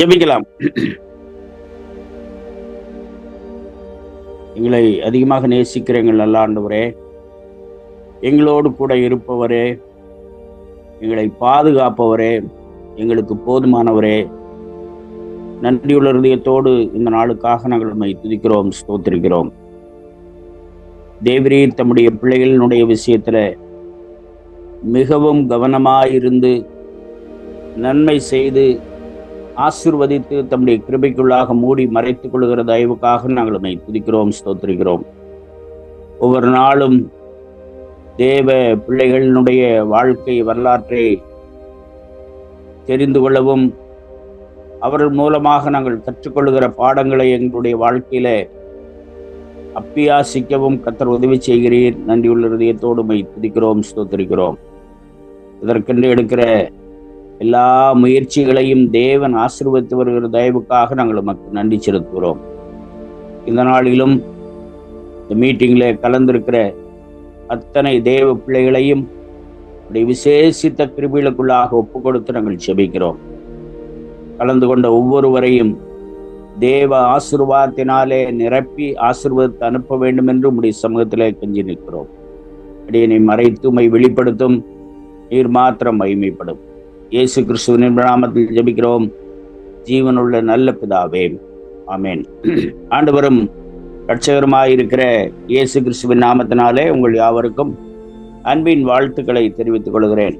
ஜெபிக்கலாம். எங்களை அதிகமாக நேசிக்கிற எங்கள் நல்ல ஆண்டவரே எங்களோடு கூட இருப்பவரே எங்களை பாதுகாப்பவரே எங்களுக்கு போதுமானவரே. நன்றியுள்ள இருதயத்தோடு இந்த நாளுக்காக நாங்கள் உண்மை துதிக்கிறோம் ஸ்தோத்திருக்கிறோம். தேவரீர் தம்முடைய பிள்ளைகளினுடைய விஷயத்துல மிகவும் கவனமாயிருந்து நன்மை செய்து ஆசிர்வதித்து தம்முடைய கிருபைக்குள்ளாக மூடி மறைத்துக் கொள்கிற தயவுக்காக நாங்கள் உண்மை துதிக்கிறோம் ஸ்தோத்திரிக்கிறோம். ஒவ்வொரு நாளும் தேவ பிள்ளைகளினுடைய வாழ்க்கை வரலாற்றை தெரிந்து கொள்ளவும் அவர்கள் மூலமாக நாங்கள் கற்றுக்கொள்கிற பாடங்களை எங்களுடைய வாழ்க்கையில அப்பியாசிக்கவும் கத்தர் உதவி செய்கிறீர். நன்றியுள்ள இதயத்தோடு மை துதிக்கிறோம் ஸ்தோத்திரிக்கிறோம். இதற்கென்று எடுக்கிற எல்லா முயற்சிகளையும் தேவன் ஆசீர்வதித்து வருகிற தயவுக்காக நாங்கள் உமக்கு நன்றி செலுத்துகிறோம். இந்த நாளிலும் இந்த மீட்டிங்கில் கலந்திருக்கிற அத்தனை தேவ பிள்ளைகளையும் உடைய விசேஷித்த கிருபிகளுக்குள்ளாக ஒப்பு கொடுத்து நாங்கள் செபிக்கிறோம் கலந்து கொண்ட ஒவ்வொருவரையும் தேவ ஆசிர்வாதத்தினாலே நிரப்பி ஆசிர்வாதத்தை அனுப்ப வேண்டும் என்று உடைய சமூகத்திலே கெஞ்சி நிற்கிறோம். அடியனை மறைத்து உம்மை வெளிப்படுத்தும் நீர் மாத்திரம் மகிமைப்படும். இயேசு கிறிஸ்துவின் நாமத்தில் ஜெபிக்கிறோம். ஜீவனுள்ள நல்ல பிதாவே ஆமேன். ஆண்டவரும் இருக்கிற இயேசு கிறிஸ்துவின் நாமத்தினாலே உங்கள் யாவருக்கும் அன்பின் வாழ்த்துக்களை தெரிவித்துக் கொள்கிறேன்.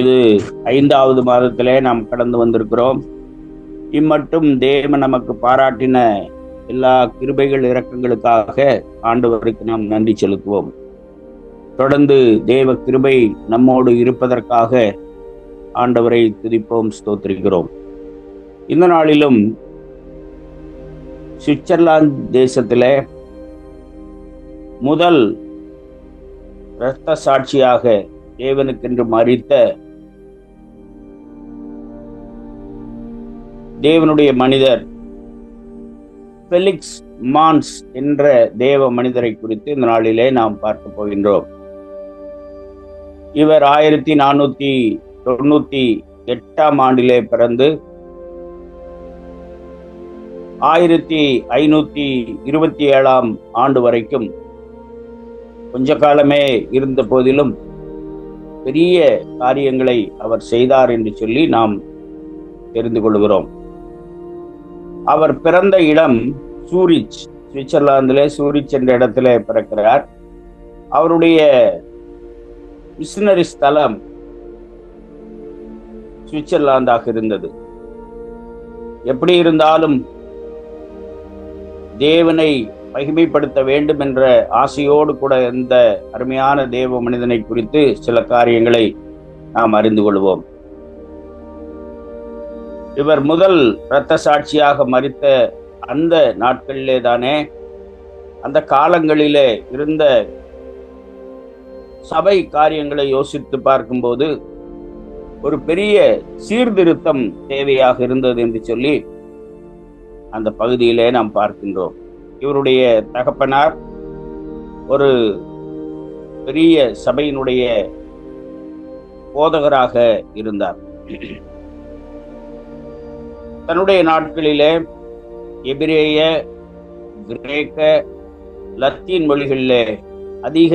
இது ஐந்தாவது மாதத்திலே நாம் கடந்து வந்திருக்கிறோம். இம்மட்டும் தேவன் நமக்கு பாராட்டின எல்லா கிருபைகள் இரக்கங்களுக்காக ஆண்டவருக்கு நாம் நன்றி செலுத்துவோம். தொடர்ந்து தேவ கிருபை நம்மோடு இருப்பதற்காக ஆண்டவரை துதிப்போம் ஸ்தோத்திரிக்கிறோம். இந்த நாளிலும் சுவிட்சர்லாந்து தேசத்திலே முதல் இரத்த சாட்சியாக தேவனுக்கென்று மறித்த தேவனுடைய மனிதர் பெலிக்ஸ் மான்ஸ் என்ற தேவ மனிதரை குறித்து இந்த நாளிலே நாம் பார்க்க போகின்றோம். இவர் ஆயிரத்தி நானூத்தி தொண்ணூத்தி எட்டாம் ஆண்டிலே பிறந்து ஆயிரத்தி ஐநூத்தி இருபத்தி ஏழாம் ஆண்டு வரைக்கும் கொஞ்ச காலமே இருந்த போதிலும் பெரிய காரியங்களை அவர் செய்தார் என்று சொல்லி நாம் தெரிந்து கொள்கிறோம். அவர் பிறந்த இடம் சூரிச் சுவிட்சர்லாந்திலே சூரிச் என்ற இடத்திலே பிறக்கிறார். அவருடைய மிஷினரி ஸ்தலம் சுவிட்சர்லாந்தாக இருந்தது. எப்படி இருந்தாலும் தேவனை மகிமைப்படுத்த வேண்டும் என்ற ஆசையோடு கூட இருந்த அருமையான தேவ மனிதனை குறித்து சில காரியங்களை நாம் அறிந்து கொள்வோம். இவர் முதல் இரத்த சாட்சியாக மறித்த அந்த நாட்களிலே தானே அந்த காலங்களிலே இருந்த சபை காரியங்களை யோசித்து பார்க்கும்போது ஒரு பெரிய சீர்திருத்தம் தேவையாக இருந்தது என்று சொல்லி அந்த பகுதியிலே நாம் பார்க்கின்றோம். இவருடைய தகப்பனார் ஒரு பெரிய சபையினுடைய போதகராக இருந்தார். தன்னுடைய நாட்களிலே எபிரேய கிரேக்க லத்தீன் மொழிகளிலே அதிக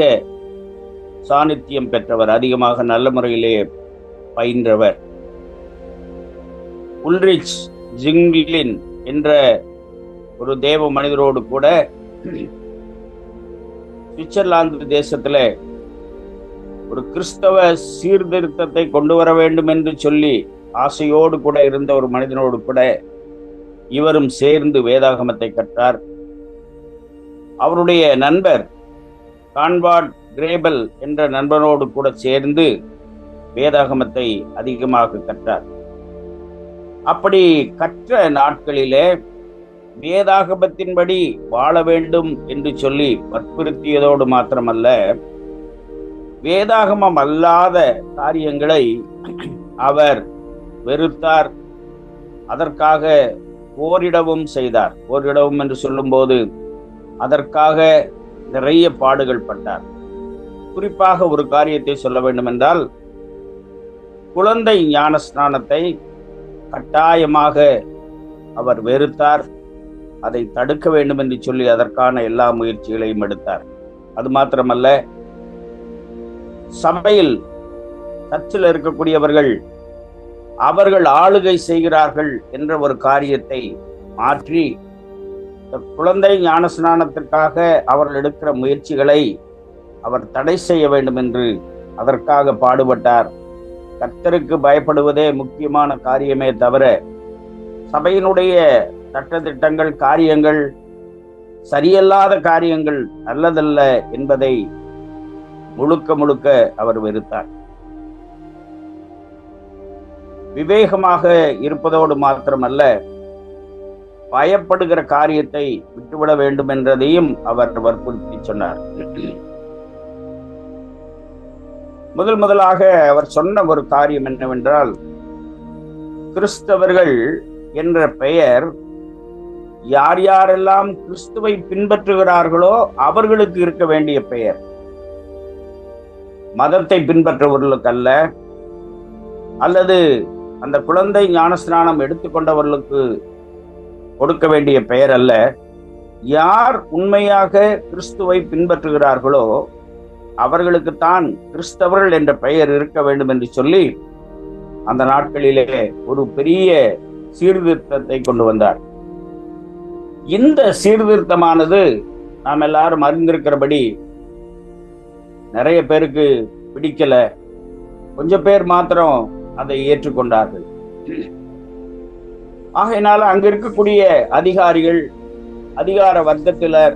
சாநித்தியம் பெற்றவர் அதிகமாக நல்ல முறையிலே பயின்றவர். உல்ரிச் ஜிங்லின் என்ற ஒரு தேவ மனிதரோடு கூட சுவிட்சர்லாந்து தேசத்துல ஒரு கிறிஸ்தவ சீர்திருத்தத்தை கொண்டு வர வேண்டும் என்று சொல்லி ஆசையோடு கூட இருந்த ஒரு மனிதனோடு கூட இவரும் சேர்ந்து வேதாகமத்தை கற்றார். அவருடைய நண்பர் கான்வாட் கிரேபல் என்ற நண்பனோடு கூட சேர்ந்து வேதாகமத்தை அதிகமாக கற்றார். அப்படி கற்ற நாட்களிலே வேதாகமத்தின்படி வாழ வேண்டும் என்று சொல்லி வற்புறுத்தியதோடு மாத்திரமல்ல வேதாகமம் அல்லாத காரியங்களை அவர் வெறுத்தார். அதற்காக போரிடவும் செய்தார். போரிடவும் என்று சொல்லும்போது அதற்காக நிறைய பாடுகள் பட்டார். குறிப்பாக ஒரு காரியத்தை சொல்ல வேண்டும் என்றால் குழந்தை ஞான ஸ்நானத்தை கட்டாயமாக அவர் வெறுத்தார் அதை தடுக்க வேண்டும் என்று சொல்லி அதற்கான எல்லா முயற்சிகளையும் எடுத்தார். அது மாத்திரமல்ல சபையில் சர்ச்சில் இருக்கக்கூடியவர்கள் அவர்கள் ஆளுகை செய்கிறார்கள் என்ற ஒரு காரியத்தை மாற்றி குழந்தை ஞானஸ்நானத்திற்காக அவர்கள் எடுக்கிற முயற்சிகளை அவர் தடை செய்ய வேண்டும் என்று அதற்காக பாடுபட்டார். கர்த்தருக்கு பயப்படுவதே முக்கியமான காரியமே தவிர சபையினுடைய சட்டத்திட்டங்கள் காரியங்கள் சரியல்லாத காரியங்கள் நல்லதல்ல என்பதை முழுக்க முழுக்க அவர் வெறுத்தார். விவேகமாக இருப்பதோடு மாத்திரமல்ல பயப்படுகிற காரியத்தை விட்டுவிட வேண்டும் என்றதையும் அவர் வற்புறுத்தி சொன்னார். முதல் முதலாக அவர் சொன்ன ஒரு காரியம் என்னவென்றால் கிறிஸ்தவர்கள் என்ற பெயர் யார் யாரெல்லாம் கிறிஸ்துவை பின்பற்றுகிறார்களோ அவர்களுக்கு இருக்க வேண்டிய பெயர். மதத்தை பின்பற்றுபவர்களுக்கு அல்ல அல்லது அந்த குழந்தை ஞானஸ்நானம் எடுத்துக்கொண்டவர்களுக்கு கொடுக்க வேண்டிய பெயர் அல்ல. யார் உண்மையாக கிறிஸ்துவை பின்பற்றுகிறார்களோ அவர்களுக்குத்தான் கிறிஸ்தவர்கள் என்ற பெயர் இருக்க வேண்டும் என்று சொல்லி அந்த நாட்களிலே ஒரு பெரிய சீர்திருத்தத்தை கொண்டு வந்தார். இந்த சீர்திருத்தமானது நாம் எல்லாரும் அறிந்திருக்கிறபடி நிறைய பேருக்கு பிடிக்கல. கொஞ்சம் பேர் மாத்திரம் அதை ஏற்றுக்கொண்டார்கள். ஆகையினால அங்க இருக்கக்கூடிய அதிகாரிகள் அதிகார வர்க்கத்தினர்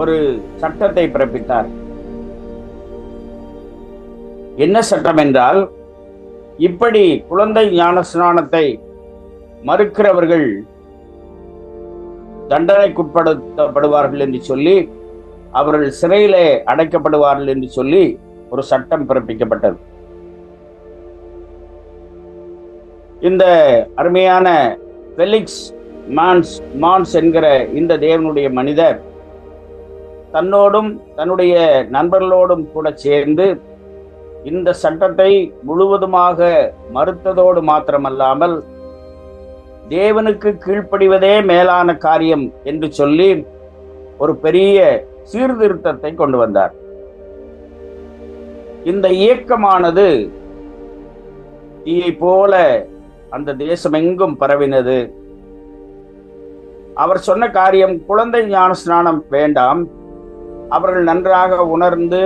ஒரு சட்டத்தை பிறப்பித்தார். என்ன சட்டம் என்றால் இப்படி குழந்தை ஞான ஸ்நானத்தை மறுக்கிறவர்கள் தண்டனைக்குட்படுத்தப்படுவார்கள் என்று சொல்லி அவர்கள் சிறையிலே அடைக்கப்படுவார்கள் என்று சொல்லி ஒரு சட்டம் பிறப்பிக்கப்பட்டது. இந்த அருமையான ஃபெலிக்ஸ் மான்ஸ் மான்ஸ் என்கிற இந்த தேவனுடைய மனிதர் தன்னோடும் தன்னுடைய நண்பர்களோடும் கூட சேர்ந்து இந்த சட்டத்தை முழுவதுமாக மறுத்ததோடு மாத்திரமல்லாமல் தேவனுக்கு கீழ்ப்படிவதே மேலான காரியம் என்று சொல்லி ஒரு பெரிய சீர்திருத்தத்தை கொண்டு வந்தார். இந்த இயக்கமானது தீயை போல அந்த தேசம் எங்கும் பரவினது. அவர் சொன்ன காரியம் குழந்தை ஞான ஸ்நானம் வேண்டாம். அவர்கள் நன்றாக உணர்ந்து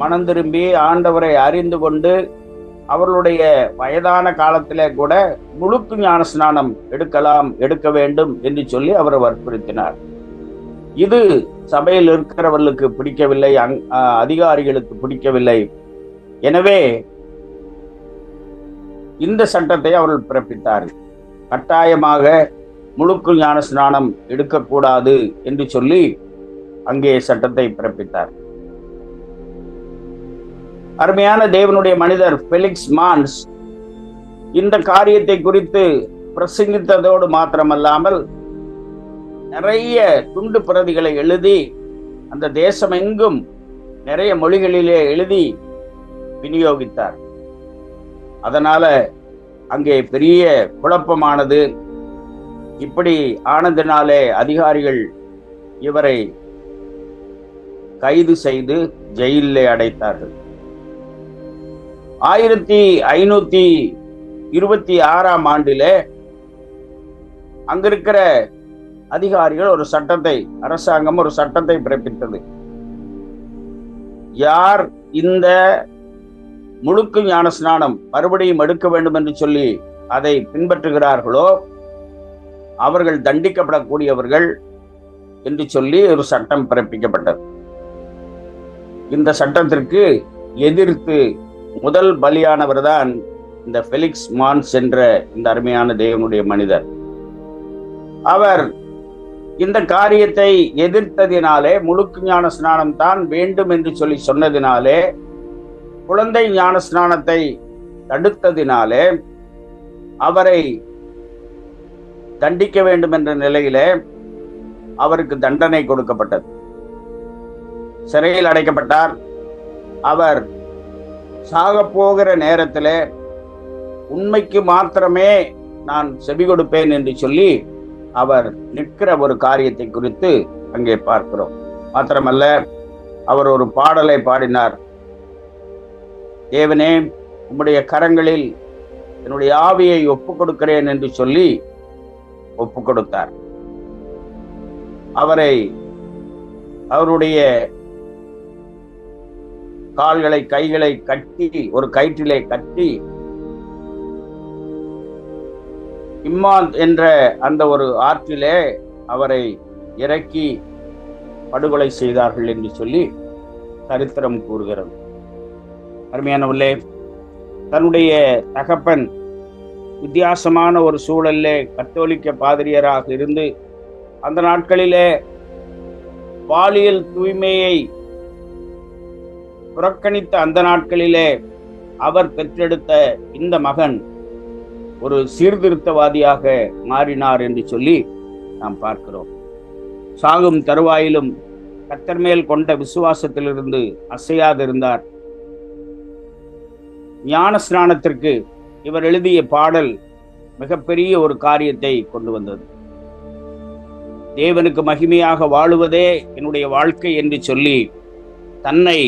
மனம் திரும்பி ஆண்டவரை அறிந்து கொண்டு அவர்களுடைய வயதான காலத்திலே கூட முழுக்கு ஞான ஸ்நானம் எடுக்கலாம் எடுக்க வேண்டும் என்று சொல்லி அவர் வற்புறுத்தினார். இது சபையில் இருக்கிறவர்களுக்கு பிடிக்கவில்லை அங் அதிகாரிகளுக்கு பிடிக்கவில்லை. எனவே இந்த சட்டத்தை அவர்கள் பிறப்பித்தார்கள் கட்டாயமாக முழுக்கு ஞான ஸ்நானம் எடுக்கக்கூடாது என்று சொல்லி அங்கே சட்டத்தை பிறப்பித்தார். அருமையான தேவனுடைய மனிதர் பெலிக்ஸ் மான்ஸ் இந்த காரியத்தை குறித்து பிரசங்கித்ததோடு மாத்திரமல்லாமல் நிறைய துண்டு பிரதிகளை எழுதி அந்த தேசம் எங்கும் நிறைய மொழிகளிலே எழுதி விநியோகித்தார். அதனால அங்கே பெரிய குழப்பமானது. இப்படி ஆனதினாலே அதிகாரிகள் இவரை கைது செய்து ஜெயிலே அடைத்தார்கள். ஆயிரத்தி ஐநூத்தி இருபத்தி ஆறாம் ஆண்டிலே அங்கிருக்கிற அதிகாரிகள் ஒரு சட்டத்தை அரசாங்கம் ஒரு சட்டத்தை பிறப்பித்தது. யார் இந்த முழுக்கு ஞான ஸ்நானம் மறுபடியும் எடுக்க வேண்டும் என்று சொல்லி அதை பின்பற்றுகிறார்களோ அவர்கள் தண்டிக்கப்படக்கூடியவர்கள் என்று சொல்லி ஒரு சட்டம் பிறப்பிக்கப்பட்டது. இந்த சட்டத்திற்கு எதிர்த்து முதல் பலியானவர் தான் இந்த ஃபெலிக்ஸ் மான்ஸ் என்ற இந்த அருமையான தேவனுடைய மனிதர். அவர் இந்த காரியத்தை எதிர்த்ததினாலே முழுக்கு ஞான ஸ்நானம் தான் வேண்டும் என்று சொல்லி சொன்னதினாலே குழந்தை ஞான ஸ்நானத்தை தடுத்ததினாலே அவரை தண்டிக்க வேண்டும் என்ற நிலையிலே அவருக்கு தண்டனை கொடுக்கப்பட்டது. சிறையில் அடைக்கப்பட்டார். அவர் சாக போகிற உண்மைக்கு மாத்திரமே நான் செவி கொடுப்பேன் என்று சொல்லி அவர் நிற்கிற ஒரு காரியத்தை குறித்து அங்கே பார்க்கிறோம். மாத்திரமல்ல அவர் ஒரு பாடலை பாடினார். தேவனே உம்முடைய கரங்களில் என்னுடைய ஆவியை ஒப்பு கொடுக்கிறேன் என்று சொல்லி ஒப்பு கொடுத்தார். அவரை அவருடைய கால்களை கைகளை கட்டி ஒரு கயிற்றிலே கட்டி இம்மான் என்ற அந்த ஒரு ஆற்றிலே அவரை இறக்கி படுகொலை செய்தார்கள் என்று சொல்லி சரித்திரம் கூறுகிறது. அருமையானவர்களே தன்னுடைய தகப்பன் வித்தியாசமான ஒரு சூழலிலே கத்தோலிக்க பாதிரியராக இருந்து அந்த நாட்களிலே பாலியல் தூய்மையை புறக்கணித்த அந்த நாட்களிலே அவர் பெற்றெடுத்த இந்த மகன் ஒரு சீர்திருத்தவாதியாக மாறினார் என்று சொல்லி நாம் பார்க்கிறோம். சாகும் தருவாயிலும் கத்தர் மேல் கொண்ட விசுவாசத்திலிருந்து அசையாதிருந்தார். ஞான ஸ்நானத்திற்கு இவர் எழுதிய பாடல் மிகப்பெரிய ஒரு காரியத்தை கொண்டு வந்தது. தேவனுக்கு மகிமையாக வாழுவதே என்னுடைய வாழ்க்கை என்று சொல்லி தன்னை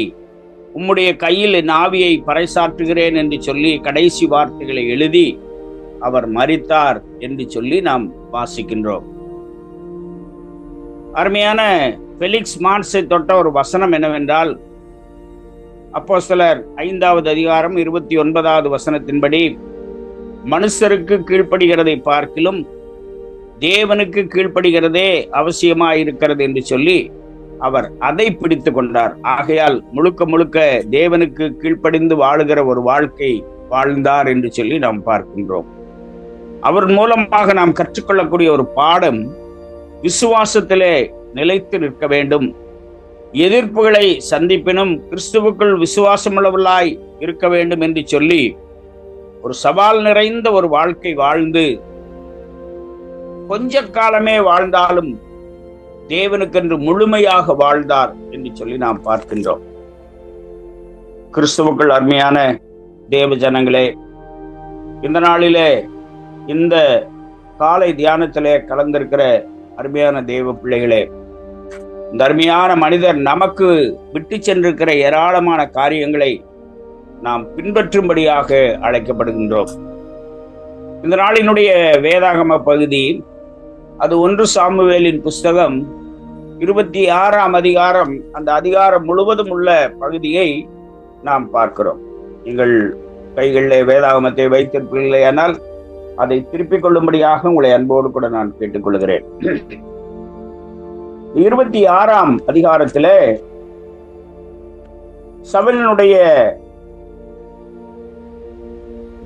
உம்முடைய கையில் என் ஆவியை பறைசாற்றுகிறேன் என்று சொல்லி கடைசி வார்த்தைகளை எழுதி அவர் மறித்தார் என்று சொல்லி நாம் வாசிக்கின்றோம். அருமையான பெலிக்ஸ் மான்ஸை தொட்ட ஒரு வசனம் என்னவென்றால் அப்போ சிலர் ஐந்தாவது அதிகாரம் இருபத்தி ஒன்பதாவது வசனத்தின்படி மனுஷருக்கு கீழ்ப்படுகிறதை பார்க்கிலும் தேவனுக்கு கீழ்ப்படுகிறதே அவசியமாயிருக்கிறது என்று சொல்லி அவர் அதை பிடித்து கொண்டார். ஆகையால் முழுக்க முழுக்க தேவனுக்கு கீழ்ப்படிந்து வாழுகிற ஒரு வாழ்க்கை வாழ்ந்தார் என்று சொல்லி நாம் பார்க்கின்றோம். அவர் மூலமாக நாம் கற்றுக்கொள்ளக்கூடிய ஒரு பாடம் விசுவாசத்திலே நிலைத்து நிற்க வேண்டும். எதிர்ப்புகளை சந்திப்பினும் கிறிஸ்துவுக்குள் விசுவாசமுள்ளவர்களாய் இருக்க வேண்டும் என்று சொல்லி ஒரு சவால் நிறைந்த ஒரு வாழ்க்கை வாழ்ந்து கொஞ்ச காலமே வாழ்ந்தாலும் தேவனுக்கென்று முழுமையாக வாழ்ந்தார் என்று சொல்லி நாம் பார்க்கின்றோம். கிறிஸ்துவுக்குள் அருமையான தேவ ஜனங்களே இந்த நாளிலே இந்த காலை தியானத்திலே கலந்திருக்கிற அருமையான தேவ பிள்ளைகளே இந்த அருமையான மனிதர் நமக்கு விட்டு சென்றிருக்கிற ஏராளமான காரியங்களை நாம் பின்பற்றும்படியாக அழைக்கப்படுகின்றோம். இந்த நாளினுடைய வேதாகம பகுதி அது ஒன்று சாமுவேலின் புஸ்தகம். இருபத்தி ஆறாம் அதிகாரம் அந்த அதிகாரம் முழுவதும் உள்ள பகுதியை நாம் பார்க்கிறோம். நீங்கள் கைகளில் வேதாகமத்தை வைத்திருப்பீர்களே ஆனால் அதை திருப்பிக் கொள்ளும்படியாக உங்களை அன்போடு கூட நான் கேட்டுக்கொள்கிறேன். இருபத்தி ஆறாம் அதிகாரத்திலே சவலினுடைய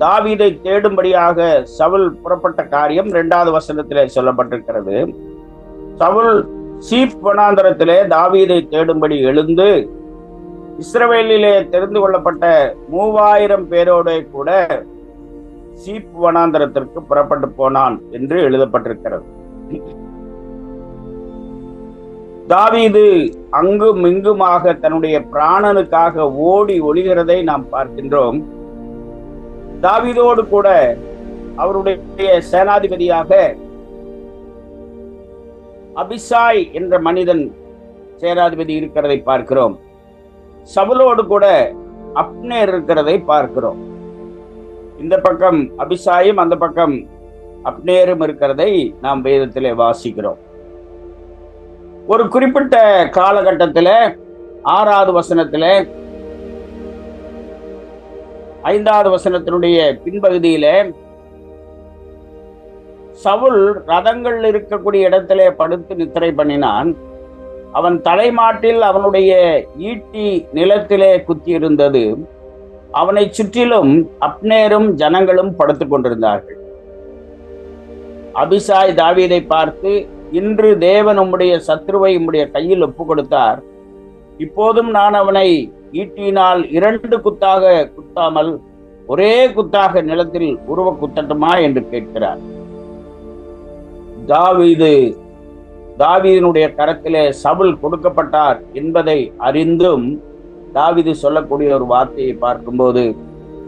தாவீதை தேடும்படியாக சவுல் புறப்பட்ட காரியம் இரண்டாவது வசனத்திலே சொல்லப்பட்டிருக்கிறது. சவுல் சீப் வனாந்தரத்திலே தாவீதை தேடும்படி எழுந்து இஸ்ரவேலிலே தெரிந்து கொள்ளப்பட்ட மூவாயிரம் பேரோட கூட சீப் வனாந்தரத்திற்கு புறப்பட்டு போனான் என்று எழுதப்பட்டிருக்கிறது. தாவீது அங்கும் இங்குமாக தன்னுடைய பிராணனுக்காக ஓடி ஒளிகிறதை நாம் பார்க்கின்றோம். தாவிதோடு கூட அவருடைய சேனாதிபதியாக அபிசாய் என்ற மனிதன் சேனாதிபதி இருக்கிறதை பார்க்கிறோம். சவுலோடு கூட அப்னேர் இருக்கிறதை பார்க்கிறோம். இந்த பக்கம் அபிசாயும் அந்த பக்கம் அப்னேரும் இருக்கிறதை நாம் வேதத்திலே வாசிக்கிறோம். ஒரு குறிப்பிட்ட காலகட்டத்தில் ஆறாவது வசனத்துல ஐந்தாவது வசனத்தினுடைய பின்பகுதியில சவுல் ரதங்கள் இருக்கக்கூடிய இடத்திலே படுத்து நித்திரை பண்ணினான். அவன் தலைமாட்டில் அவனுடைய ஈட்டி நிலத்திலே குத்தியிருந்தது. அவனை சுற்றிலும் அப்னேரும் ஜனங்களும் படுத்துக் கொண்டிருந்தார்கள். அபிசாய் தாவீதை பார்த்து இன்று தேவன் உம்முடைய சத்ருவை உம்முடைய கையில் ஒப்பு கொடுத்தார் இப்போதும் நான் அவனை ஈட்டினால் இரண்டு குத்தாக குத்தாமல் ஒரே குத்தாக நிலத்தில் உருவ குத்தட்டுமா என்று கேட்கிறார். தாவீது தாவீதினுடைய கரத்திலே சவுல் கொடுக்கப்பட்டார் என்பதை அறிந்தும் தாவீது சொல்லக்கூடிய ஒரு வார்த்தையை பார்க்கும்போது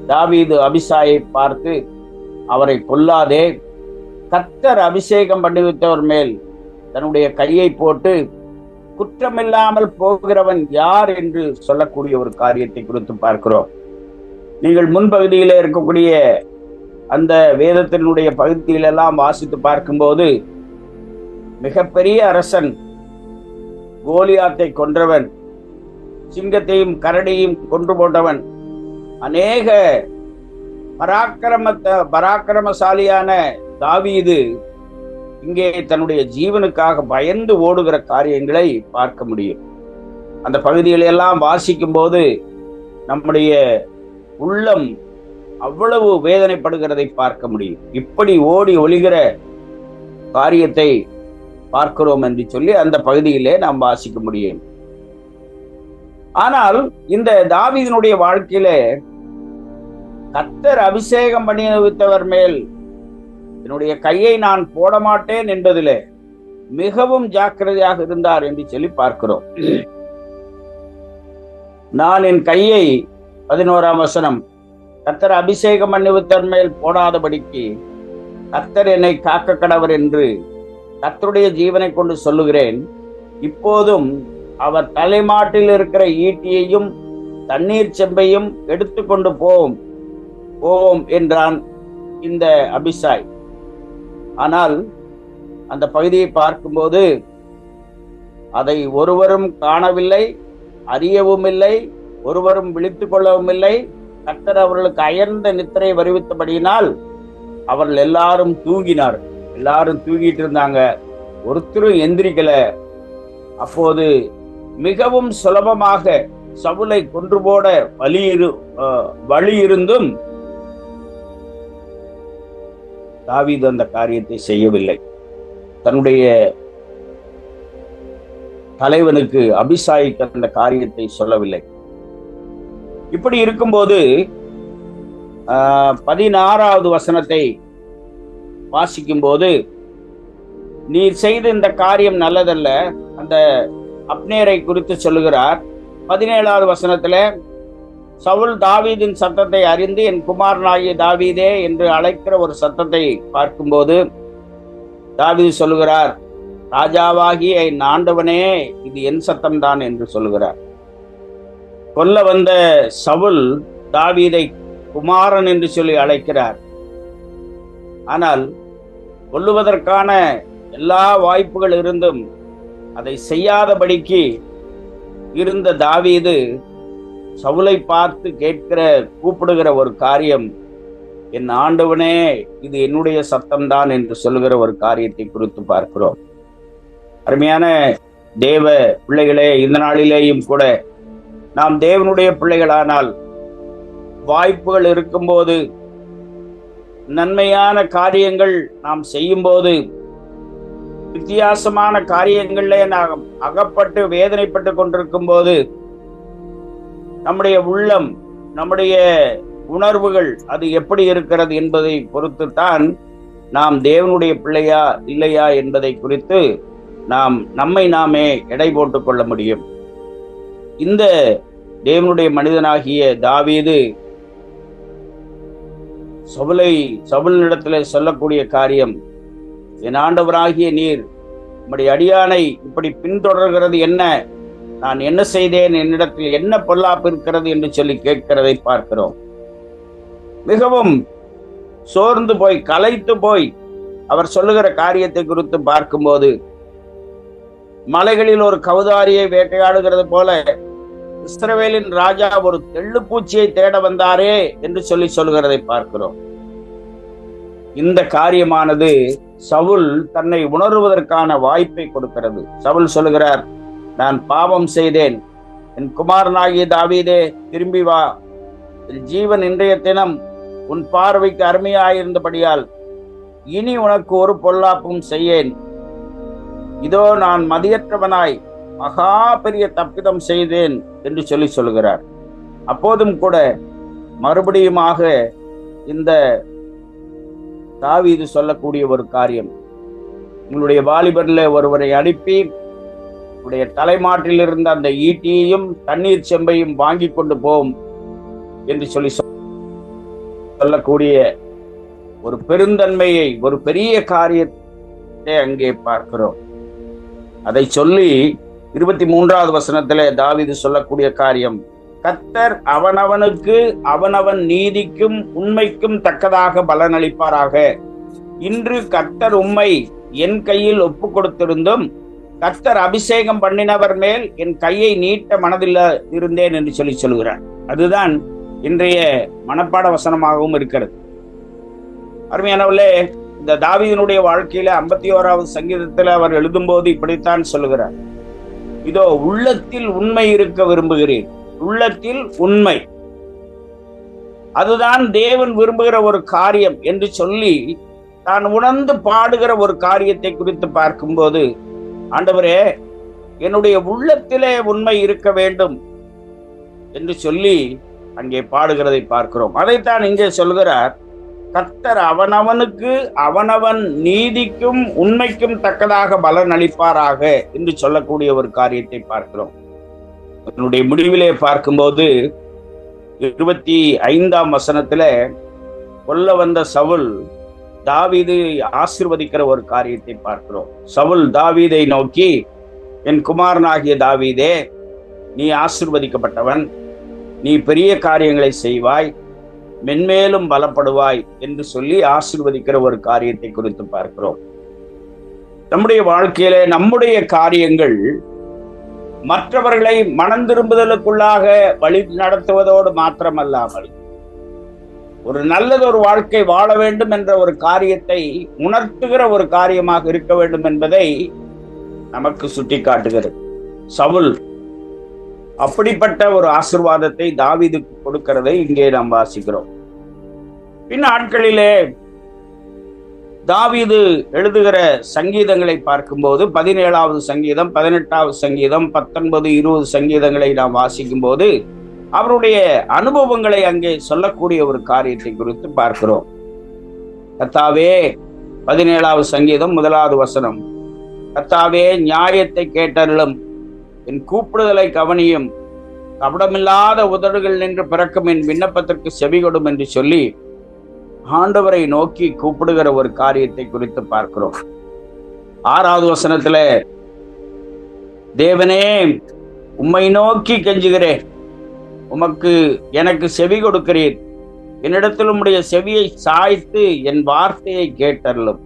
தாவீது அபிசாயை பார்த்து அவரை கொல்லாதே கத்தர் அபிஷேகம் பண்ணிவித்தவர் மேல் தன்னுடைய கையை போட்டு குற்றமில்லாமல் போகிறவன் யார் என்று சொல்லக்கூடிய ஒரு காரியத்தை குறித்து பார்க்கிறோம். நீங்கள் முன்பகுதியில இருக்கக்கூடிய அந்த வேதத்தினுடைய பகுதியிலெல்லாம் வாசித்து பார்க்கும்போது மிகப்பெரிய அரசன் கோலியாத்தை கொன்றவன் சிங்கத்தையும் கரடியும் கொன்று போட்டவன் அநேக பராக்கிரமத்த பராக்கிரமசாலியான தாவீது இங்கே தன்னுடைய ஜீவனுக்காக பயந்து ஓடுகிற காரியங்களை பார்க்க முடியும். அந்த பகுதிகளை எல்லாம் வாசிக்கும் போது நம்முடைய உள்ளம் அவ்வளவு வேதனைப்படுகிறதை பார்க்க முடியும். இப்படி ஓடி ஒளிகிற காரியத்தை பார்க்கிறோம் என்று சொல்லி அந்த பகுதியிலே நாம் வாசிக்க முடியும். ஆனால் இந்த தாவிதனுடைய வாழ்க்கையில கத்தர் அபிஷேகம் பண்ணி வைத்தவர் மேல் என்னுடைய கையை நான் போட மாட்டேன் என்பதிலே மிகவும் ஜாக்கிரதையாக இருந்தார் என்று சொல்லி பார்க்கிறோம். நான் என் கையை பதினோராம் வசனம் கத்தர் அபிஷேகம் மன்னிவுத்தன் மேல் போடாதபடிக்கு கத்தர் என்னை காக்க கடவர் என்று கத்தருடைய ஜீவனை கொண்டு சொல்லுகிறேன். இப்போதும் அவர் தலைமாட்டில் இருக்கிற ஈட்டியையும் தண்ணீர் செம்பையும் எடுத்துக்கொண்டு போவோம் போவோம் என்றான் இந்த அபிசாய் ஆனால் அந்த பகுதியை பார்க்கும்போது அதை ஒருவரும் காணவில்லை அறியவும் இல்லை ஒருவரும் விழித்துக் கொள்ளவும் இல்லை கத்தர் அவர்களுக்கு அயர்ந்த நித்திரை வருவித்தபடியினால் அவர்கள் எல்லாரும் தூங்கினார். எல்லாரும் தூங்கிட்டு இருந்தாங்க. ஒருத்தரும் எந்திரிக்கல. அப்போது மிகவும் சுலபமாக சவுலை கொன்று போட வழி இரு வழி இருந்தும் தாவீது அந்த காரியத்தை செய்யவில்லை. தன்னுடைய தலைவனுக்கு அபிசாய்க்கு அந்த காரியத்தை சொல்லவில்லை. இப்படி இருக்கும்போது ஆஹ், பதினாறாவது வசனத்தை வாசிக்கும் போது நீர் செய்த இந்த காரியம் நல்லதல்ல. அந்த அப்னேரை குறித்து சொல்லுகிறார். பதினேழாவது வசனத்துல சவுல் தாவீதின் சத்தத்தை அறிந்து என் குமாரனாகிய தாவீதே என்று அழைக்கிற ஒரு சத்தத்தை பார்க்கும்போது தாவீது சொல்லுகிறார் ராஜாவாகிய என் ஆண்டவனே இது என் சத்தம்தான் என்று சொல்லுகிறார். கொல்ல வந்த சவுல் தாவீதை குமாரன் என்று சொல்லி அழைக்கிறார். ஆனால் கொல்லுவதற்கான எல்லா வாய்ப்புகள் இருந்தும் அதை செய்யாதபடிக்கு இருந்த தாவீது சவுலை பார்த்து கேட்கிற கூப்பிடுகிற ஒரு காரியம் என் ஆண்டவனே இது என்னுடைய சத்தம்தான் என்று சொல்லுகிற ஒரு காரியத்தை குறித்து பார்க்கிறோம். அருமையான தேவ பிள்ளைகளே இந்த நாளிலேயும் கூட நாம் தேவனுடைய பிள்ளைகளானால் வாய்ப்புகள் இருக்கும்போது நன்மையான காரியங்கள் நாம் செய்யும்போது வித்தியாசமான காரியங்களில் நாம் அகப்பட்டு வேதனைப்பட்டு கொண்டிருக்கும் போது நம்முடைய உள்ளம் நம்முடைய உணர்வுகள் அது எப்படி இருக்கிறது என்பதை பொறுத்துத்தான் நாம் தேவனுடைய பிள்ளையா இல்லையா என்பதை குறித்து நாம் நம்மை நாமே எடை போட்டுக் கொள்ள முடியும். இந்த தேவனுடைய மனிதனாகிய தாவீது சவுலை நிலத்தில் சொல்லக்கூடிய காரியம் என் ஆண்டவராகிய நீர் உம்முடைய அடியானை இப்படி பின்தொடர்கிறது என்ன? நான் என்ன செய்தேன்? என்னிடத்தில் என்ன பொல்லாப்பு இருக்கிறது என்று சொல்லி கேட்கிறதை பார்க்கிறோம். மிகவும் சோர்ந்து போய் கலைத்து போய் அவர் சொல்லுகிற காரியத்தை குறித்து பார்க்கும்போது மலைகளில் ஒரு கவுதாரியை வேட்டையாடுகிறது போல இஸ்ரவேலின் ராஜா ஒரு தெள்ளுப்பூச்சியை தேட வந்தாரே என்று சொல்லி சொல்கிறதை பார்க்கிறோம். இந்த காரியமானது சவுல் தன்னை உணர்வதற்கான வாய்ப்பை கொடுக்கிறது. சவுல் சொல்லுகிறார் நான் பாவம் செய்தேன். என் குமாரனாகிய தாவீதே திரும்பி வா. என் ஜீவன் இன்றைய தினம் உன் பார்வைக்கு அருமையாயிருந்தபடியால் இனி உனக்கு ஒரு பொல்லாப்பும் செய்யேன். இதோ நான் மதியற்றவனாய் மகா பெரிய தப்பிதம் செய்தேன் என்று சொல்லி சொல்கிறார். அப்போதும் கூட மறுபடியுமாக இந்த தாவீது சொல்லக்கூடிய ஒரு காரியம். உங்களுடைய வாலிபரில் ஒருவரை அனுப்பி உடைய தலைமாட்டில் இருந்த அந்த ஈட்டியையும் தண்ணீர் செம்பையும் வாங்கி கொண்டு போம் என்று சொல்லி சொல்லக்கூடிய ஒரு பெருந்தன்மையை ஒரு பெரிய காரியத்தை அங்கே பார்க்கிறோம். அதை சொல்லி இருபத்தி மூன்றாவது வசனத்திலே தாவிது சொல்லக்கூடிய காரியம் கத்தர் அவனவனுக்கு அவனவன் நீதிக்கும் உண்மைக்கும் தக்கதாக பலனளிப்பாராக. இன்று கத்தர் உண்மை என் கையில் ஒப்பு கொடுத்திருந்தும் கர்த்தர் அபிஷேகம் பண்ணினவர் மேல் என் கையை நீட்ட மனதில் இருந்தேன் என்று சொல்லி சொல்கிறார். அதுதான் இன்றைய மனப்பாட வசனமாகவும் இருக்கிறது. அருமையானவர்களே இந்த தாவிதனுடைய வாழ்க்கையில ஐம்பத்தி ஓராவது சங்கீதத்தில் அவர் எழுதும்போது இப்படித்தான் சொல்லுகிறார். இதோ உள்ளத்தில் உண்மை இருக்க விரும்புகிறேன். உள்ளத்தில் உண்மை. அதுதான் தேவன் விரும்புகிற ஒரு காரியம் என்று சொல்லி தான் உணர்ந்து பாடுகிற ஒரு காரியத்தை குறித்து பார்க்கும்போது ஆண்டவரே என்னுடைய உள்ளத்திலே உண்மை இருக்க வேண்டும் என்று சொல்லி அங்கே பாடுகிறதை பார்க்கிறோம். அதைத்தான் இங்கே சொல்கிறார் கர்த்தர் அவனவனுக்கு அவனவன் நீதிக்கும் உண்மைக்கும் தக்கதாக பலன் அளிப்பாராக என்று சொல்லக்கூடிய ஒரு காரியத்தை பார்க்கிறோம். என்னுடைய முடிவிலே பார்க்கும்போது இருபத்தி ஐந்தாம் வசனத்துல கொல்ல வந்த சவுல் தாவீது ஆசிர்வதிக்கிற ஒரு காரியத்தை பார்க்கிறோம். சவுல் தாவீதை நோக்கி என் குமாரனாகிய தாவீதே நீ ஆசிர்வதிக்கப்பட்டவன். நீ பெரிய காரியங்களை செய்வாய். மென்மேலும் பலப்படுவாய் என்று சொல்லி ஆசிர்வதிக்கிற ஒரு காரியத்தை குறித்து பார்க்கிறோம். நம்முடைய வாழ்க்கையில நம்முடைய காரியங்கள் மற்றவர்களை மனம் திரும்புதலுக்குள்ளாக வழி நடத்துவதோடு மாத்திரமல்லாமல் ஒரு நல்லது ஒரு வாழ்க்கை வாழ வேண்டும் என்ற ஒரு காரியத்தை உணர்த்துகிற ஒரு காரியமாக இருக்க வேண்டும் என்பதை நமக்கு சுட்டி காட்டுகிறது சவுல் அப்படிப்பட்ட ஒரு ஆசிர்வாதத்தை தாவிதுக்கு கொடுக்கிறதை இங்கே நாம் வாசிக்கிறோம். பின் ஆட்களிலே தாவீது எழுதுகிற சங்கீதங்களை பார்க்கும்போது பதினேழாவது சங்கீதம் பதினெட்டாவது சங்கீதம் பத்தொன்பது இருபது சங்கீதங்களை நாம் வாசிக்கும் போது அவருடைய அனுபவங்களை அங்கே சொல்லக்கூடிய ஒரு காரியத்தை குறித்து பார்க்கிறோம். கத்தாவே பதினேழாவது சங்கீதம் முதலாவது வசனம். கத்தாவே நியாயத்தை கேட்டருளும். என் கூப்பிடுதலை கவனியும். கபடமில்லாத உதடுகள் நின்று பிறக்கும் என் விண்ணப்பத்திற்கு செவிகொடும் என்று சொல்லி ஆண்டவரை நோக்கி கூப்பிடுகிற ஒரு காரியத்தை குறித்து பார்க்கிறோம். ஆறாவது வசனத்துல தேவனே உம்மை நோக்கி கெஞ்சுகிறேன். உமக்கு எனக்கு செவி கொடுக்கிறீர். என்னிடத்தில் உம்முடைய செவியை சாய்த்து என் வார்த்தையை கேட்டருளும்.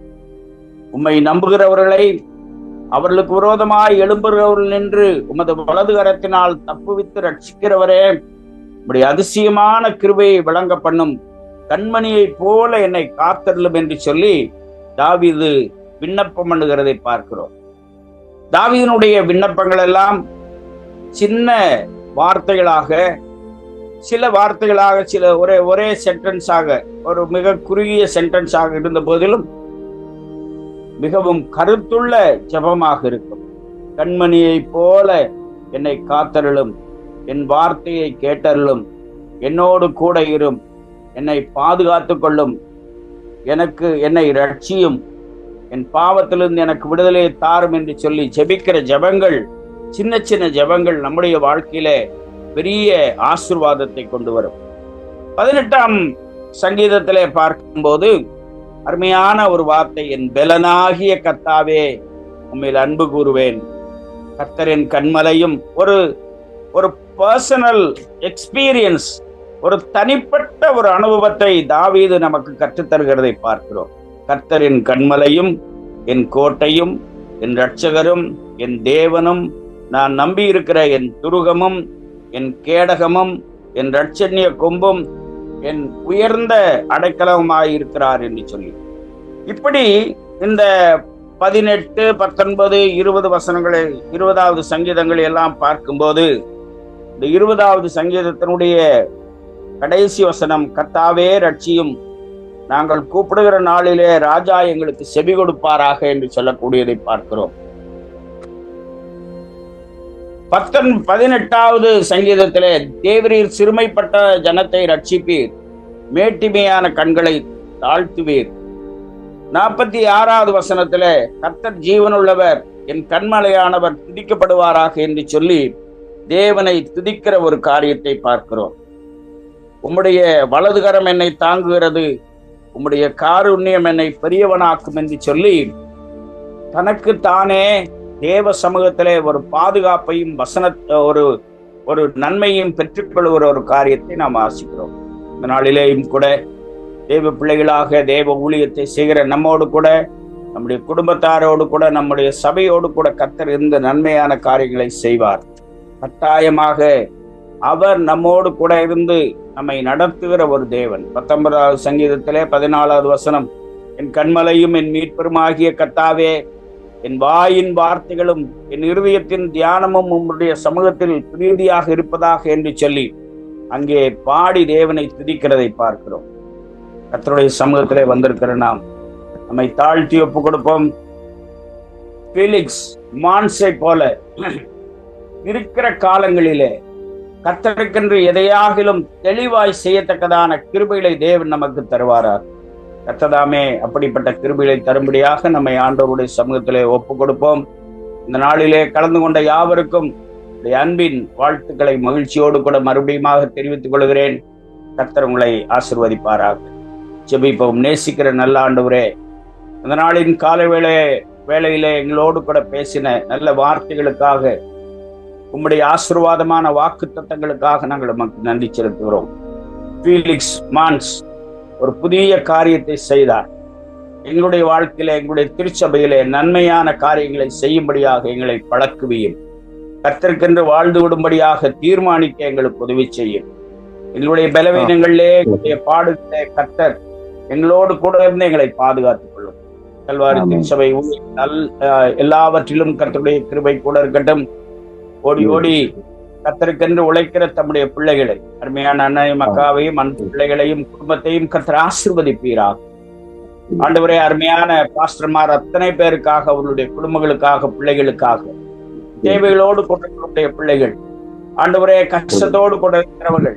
உம்மை நம்புகிறவர்களை அவர்களுக்கு விரோதமாய் எழும்புகிறவர்கள் நின்று உமது வலது கரத்தினால் தப்புவித்து ரட்சிக்கிறவரே உம்முடைய அதிசயமான கிருபையை விளங்க பண்ணும். கண்மணியை போல என்னை காத்தருளும் என்று சொல்லி தாவிது விண்ணப்பம் பண்ணுகிறதை பார்க்கிறோம். தாவிதனுடைய விண்ணப்பங்கள் எல்லாம் சின்ன வார்த்தைகளாக சில வார்த்தைகளாக சில ஒரே ஒரே சென்டென்ஸாக ஒரு மிக குறுகிய சென்டென்ஸாக இருந்த போதிலும் மிகவும் கருத்துள்ள ஜெபமாக இருக்கும். கண்மணியைப் போல என்னை காத்தருளும் என் வார்த்தையை கேட்டருளும் என்னோடு கூட இரும் என்னை பாதுகாத்து கொள்ளும் எனக்கு என்னை ரட்சியும் என் பாவத்திலிருந்து எனக்கு விடுதலையை தாரும் என்று சொல்லி ஜெபிக்கிற ஜெபங்கள் சின்ன சின்ன ஜெபங்கள் நம்முடைய வாழ்க்கையில பெரிய ஆசிர்வாதத்தை கொண்டு வரும். பதினெட்டாம் சங்கீதத்திலே பார்க்கும்போது அருமையான ஒரு வார்த்தை என் பெலனாகிய கத்தாவே உண்மையில் அன்பு கூறுவேன். கர்த்தரின் கண்மலையும் ஒரு ஒரு பர்சனல் எக்ஸ்பீரியன்ஸ் ஒரு தனிப்பட்ட ஒரு அனுபவத்தை தாவீது நமக்கு கற்றுத்தருகிறதை பார்க்கிறோம். கர்த்தரின் கண்மலையும் என் கோட்டையும் என் இரட்சகரும் என் தேவனும் நான் நம்பியிருக்கிற என் துருகமும் என் கேடகமும் என் ரட்சண்ய கொம்பும் என் உயர்ந்த அடைக்கலமாயிருக்கிறார் என்று சொல்லி. இப்படி இந்த பதினெட்டு பத்தொன்பது இருபது வசனங்களை இருபதாவது சங்கீதங்களை எல்லாம் பார்க்கும்போது இந்த இருபதாவது சங்கீதத்தினுடைய கடைசி வசனம் கத்தாவே ரட்சியும் நாங்கள் கூப்பிடுகிற நாளிலே ராஜா எங்களுக்கு செவி கொடுப்பாராக என்று சொல்லக்கூடியதை பார்க்கிறோம். பத்தன் பதினெட்டாவது சங்கீதத்திலே தேவரீர் சிறுமைப்பட்ட ஜனத்தை ரட்சிப்பீர் மேட்டிமையான கண்களை தாழ்த்துவீர். நாற்பத்தி ஆறாவது வசனத்திலே கத்தர் ஜீவனுள்ளவர் என் கண்மலையானவர் துதிக்கப்படுவாராக என்று சொல்லி தேவனை துதிக்கிற ஒரு காரியத்தை பார்க்கிறோம். உம்முடைய வலதுகரம் என்னை தாங்குகிறது உம்முடைய காருண்யம் என்னை பெரியவனாக்கும் என்று சொல்லி தனக்கு தானே தேவ சமூகத்திலே ஒரு பாதுகாப்பையும் வசன ஒரு ஒரு நன்மையும் பெற்றுக்கொள்கிற ஒரு காரியத்தை நாம் ஆசிக்கிறோம். இந்த நாளிலேயும் கூட தேவ பிள்ளைகளாக தேவ ஊழியத்தை செய்கிற நம்மோடு கூட நம்முடைய குடும்பத்தாரோடு கூட நம்முடைய சபையோடு கூட கத்தர் இருந்த நன்மையான காரியங்களை செய்வார். கட்டாயமாக அவர் நம்மோடு கூட இருந்து நம்மை நடத்துகிற ஒரு தேவன். பத்தொன்பதாவது சங்கீதத்திலே பதினாலாவது வசனம் என் கண்மலையும் என் மீட்பெருமாகிய கத்தாவே என் வாயின் வார்த்தைகளும் என் இருதயத்தின் தியானமும் உம்முடைய சமூகத்தில் பிரீதியாக இருப்பதாக என்று சொல்லி அங்கே பாடி தேவனை துதிக்கிறதை பார்க்கிறோம். கத்தருடைய சமூகத்திலே வந்திருக்கிற நாம் நம்மை தாழ்த்தி ஒப்பு கொடுப்போம். ஃபீலிக்ஸ் மான்ஸை போல இருக்கிற காலங்களிலே கத்தருக்கென்று எதையாகிலும் தெளிவாய் செய்யத்தக்கதான கிருபைகளை தேவன் நமக்கு தருவாரார் கத்ததாமே அப்படிப்பட்ட கிருபிகளை தரும்படியாக நம்மை ஆண்டவருடைய சமூகத்திலே ஒப்பு கொடுப்போம் இந்த நாளிலே கலந்து கொண்ட யாவருக்கும் அன்பின் வாழ்த்துக்களை மகிழ்ச்சியோடு கூட மறுபடியுமாக தெரிவித்துக் கொள்கிறேன். கர்த்தர் உங்களை ஆசிர்வதிப்பாராக. ஜெபிப்போம். நேசிக்கிற நல்ல ஆண்டவரே இந்த நாளின் காலை வேளை வேளையிலே எங்களோடு கூட பேசின நல்ல வார்த்தைகளுக்காக உம்முடைய ஆசீர்வாதமான வாக்கு தத்தங்களுக்காக நாங்கள் உமக்கு நன்றி செலுத்துகிறோம். ஃபீலிக்ஸ் மான்ஸ் ஒரு புதிய காரியத்தை செய்தார். எங்களுடைய வாழ்க்கையில எங்களுடைய திருச்சபையிலே நன்மையான காரியங்களை செய்யும்படியாக எங்களை பழக்குவியும் கர்த்தருக்கென்று வாழ்ந்து விடும்படியாக தீர்மானிக்க எங்களுக்கு உதவி செய்யும் எங்களுடைய பலவீனங்களிலே எங்களுடைய பாடுகளே கர்த்தர் எங்களோடு கூட இருந்து எங்களை பாதுகாத்துக் கொள்ளும். கல்வாரி. திருச்சபை நல் எல்லாவற்றிலும் கர்த்தருடைய கிருபை கூட இருக்கட்டும். ஓடி ஓடி கத்தருக்கென்று உழைக்கிற தம்முடைய பிள்ளைகளை அருமையான அண்ணனையும் அக்காவையும் அன்பு பிள்ளைகளையும் குடும்பத்தையும் கத்தர் ஆசிர்வதிப்பீராக. ஆண்டவரே அருமையான பாஸ்டர்மார் அத்தனை பேருக்காக அவர்களுடைய குடும்பங்களுக்காக பிள்ளைகளுக்காக. தேவைகளோடு கொண்டிருக்கிற பிள்ளைகள் ஆண்டவரே கஷ்டத்தோடு கொண்டிருக்கிறவர்கள்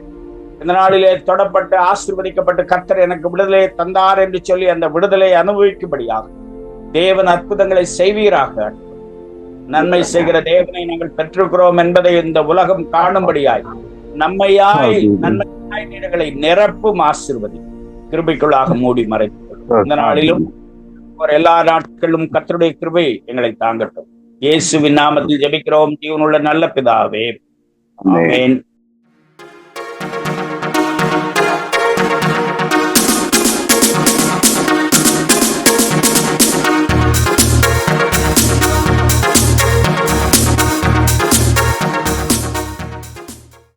இந்த நாளிலே தொடப்பட்டு ஆசீர்வதிக்கப்பட்டு கர்த்தர் எனக்கு விடுதலை தந்தார் என்று சொல்லி அந்த விடுதலை அனுபவிக்கும்படியாக தேவன் அற்புதங்களை செய்வீராக. நன்மை செய்கிற தேவனை நாங்கள் பெற்றிருக்கிறோம் என்பதை இந்த உலகம் காணும்படியாய் நம்மையாய் நன்மையாய் நீர்களை நிரப்பும் ஆசிர்வதி. கிருபைக்குள்ளாக மூடி மறைத்து. இந்த நாளிலும் ஒரு எல்லா நாட்களும் கர்த்தருடைய கிருபை எங்களை தாங்கட்டும். இயேசுவின் நாமத்தில் ஜெபிக்கிறோம். ஜீவனுள்ள நல்ல பிதாவே. ஆமென்.